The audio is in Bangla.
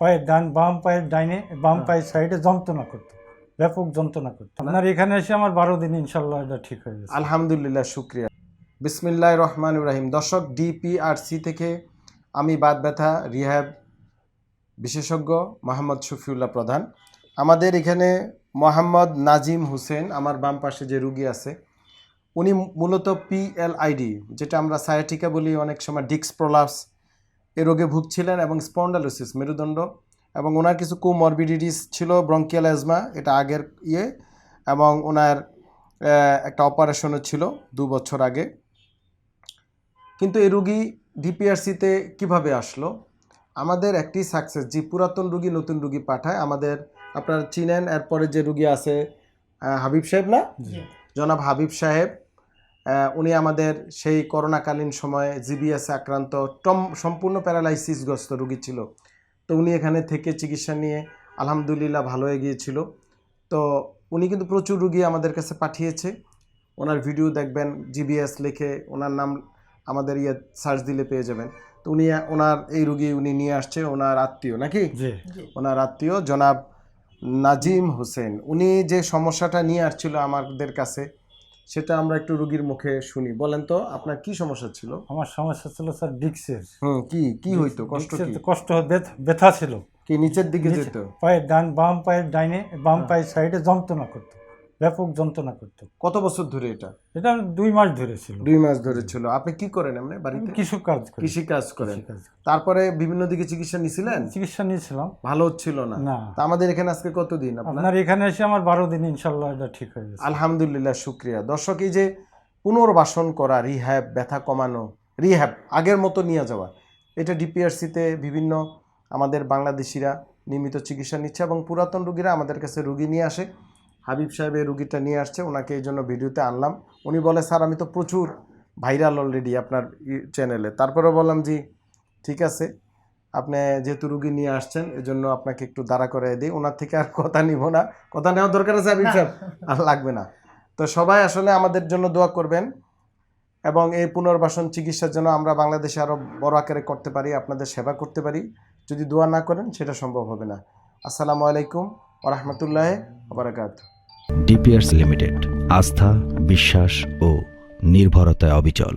পায়ের ডান বাম পায়ের ডাইনে বাম পায়ের সাইডে যন্ত্রণা করতো ব্যাপক যন্ত্রণা করতো। আপনার এখানে এসে আমার বারো দিন ইনশাল্লাহ এটা ঠিক হয়ে গেছে। আলহামদুলিল্লাহ শুক্রিয়া। বিসমিল্লাহ রহমান ইব্রাহিম দর্শক ডিপিআরসি থেকে আমি বাদ ব্যথা রিহ্যাব বিশেষজ্ঞ মোহাম্মদ শফিউল্লাহ প্রধান। আমাদের এখানে মোহাম্মদ নাজিম হোসেন আমার বাম পাশে যে রুগী আছে উনি মূলত পিএলআইডি যেটা আমরা সায়াটিকা বলি অনেক সময় ডিক্স প্রলাপস এ রোগে ভুগছিলেন এবং স্পন্ডালোসিস মেরুদণ্ড এবং ওনার কিছু কোমরবিডিটিস ছিল ব্রঙ্কিয়াল অ্যাজমা এটা আগের ইয়ে এবং ওনার একটা অপারেশনও ছিল দু বছর আগে। কিন্তু এই রুগী ডিপিআরসিতে কীভাবে আসলো? আমাদের একটি সাকসেস যে পুরাতন রুগী নতুন রুগী পাঠায় আমাদের আপনারা চিনেন এরপরে যে রুগী আছে হাবিব সাহেব না? জনাব হাবিব সাহেব উনি আমাদের সেই করোনাকালীন সময়ে জিবিএস আক্রান্ত টম সম্পূর্ণ প্যারালাইসিসগ্রস্ত রুগী ছিল। তো উনি এখানে থেকে চিকিৎসা নিয়ে আলহামদুলিল্লাহ ভালো হয়ে গিয়েছিল তো উনি কিন্তু প্রচুর রুগী আমাদের কাছে পাঠিয়েছে। ওনার ভিডিও দেখবেন জিবিএস লিখে ওনার নাম আমাদের ইয়ে সার্চ দিলে পেয়ে যাবেন। তো উনি ওনার এই রুগী উনি নিয়ে আসছে ওনার আত্মীয় নাকি? ওনার আত্মীয় জনাব নাজিম হোসেন। উনি যে সমস্যাটা নিয়ে আসছিল আমাদের কাছে সেটা আমরা একটু রুগীর মুখে শুনি। বলেন তো আপনার কি সমস্যা ছিল? আমার সমস্যা ছিল স্যার ডিক্সের। হুম কি কি হইতো? কষ্ট কি? কষ্ট ব্যথা ছিল। কি নিচের দিকে যেত? পায়ের ডান বাম পায়ের ডাইনে বাম হ্যাঁ। পায়ের সাইডে যন্ত্রণা করতো। ব্যাপক যন্ত্রণা করতো। কত বছর ধরে এটা? এটা দুই মাস ধরে ছিল। দুই মাস ধরে ছিল। আপনি কি করেন এমনি বাড়িতে? কিছু কাজ কৃষি কাজ করেন। তারপরে বিভিন্ন দিকে চিকিৎসা নিছিলেন? চিকিৎসা নিয়েছিলাম। ভালো হচ্ছিল না। তা আমাদের এখানে আজকে কতদিন আপনার? এখানে এসে আমার বারো দিন ইনশাল্লাহ এটা ঠিক হয়ে গেছে। আলহামদুলিল্লাহ শুক্রিয়া। দর্শক এই যে পুনর্বাসন করা রিহ্যাব ব্যথা কমানো রিহ্যাব আগের মতো নিয়ে যাওয়া এটা ডিপিআরসিতে বিভিন্ন আমাদের বাংলাদেশিরা নিয়মিত চিকিৎসা নিচ্ছে এবং পুরাতন রুগীরা আমাদের কাছে রুগী নিয়ে আসে। হাবিব সাহেব এই রুগীটা নিয়ে আসছে, ওনাকে এই জন্য ভিডিওতে আনলাম। উনি বলে, স্যার, আমি তো প্রচুর ভাইরাল অলরেডি আপনার চ্যানেলে তারপরে বললাম, জি, ঠিক আছে। আপনি যেহেতু রুগী নিয়ে আসছেন, এজন্য আপনাকে একটু দাঁড়া করে দিই। ওনার থেকে আর কথা নিব না। কথা নেওয়ার দরকার আছে হাবিব সাহেব? আর লাগবে না। তো সবাই আসলে আমাদের জন্য দোয়া করবেন এবং এই পুনর্বাসন চিকিৎসার জন্য আমরা বাংলাদেশে আরও বড় আকারে করতে পারি, আপনাদের সেবা করতে পারি। যদি দোয়া না করেন, সেটা সম্ভব হবে না। আসসালামু আলাইকুম। ওরহমতুল্লাহ বারাকাত ডিপিআরস লিমিটেড আস্থা বিশ্বাস ও নির্ভরতায় অবিচল।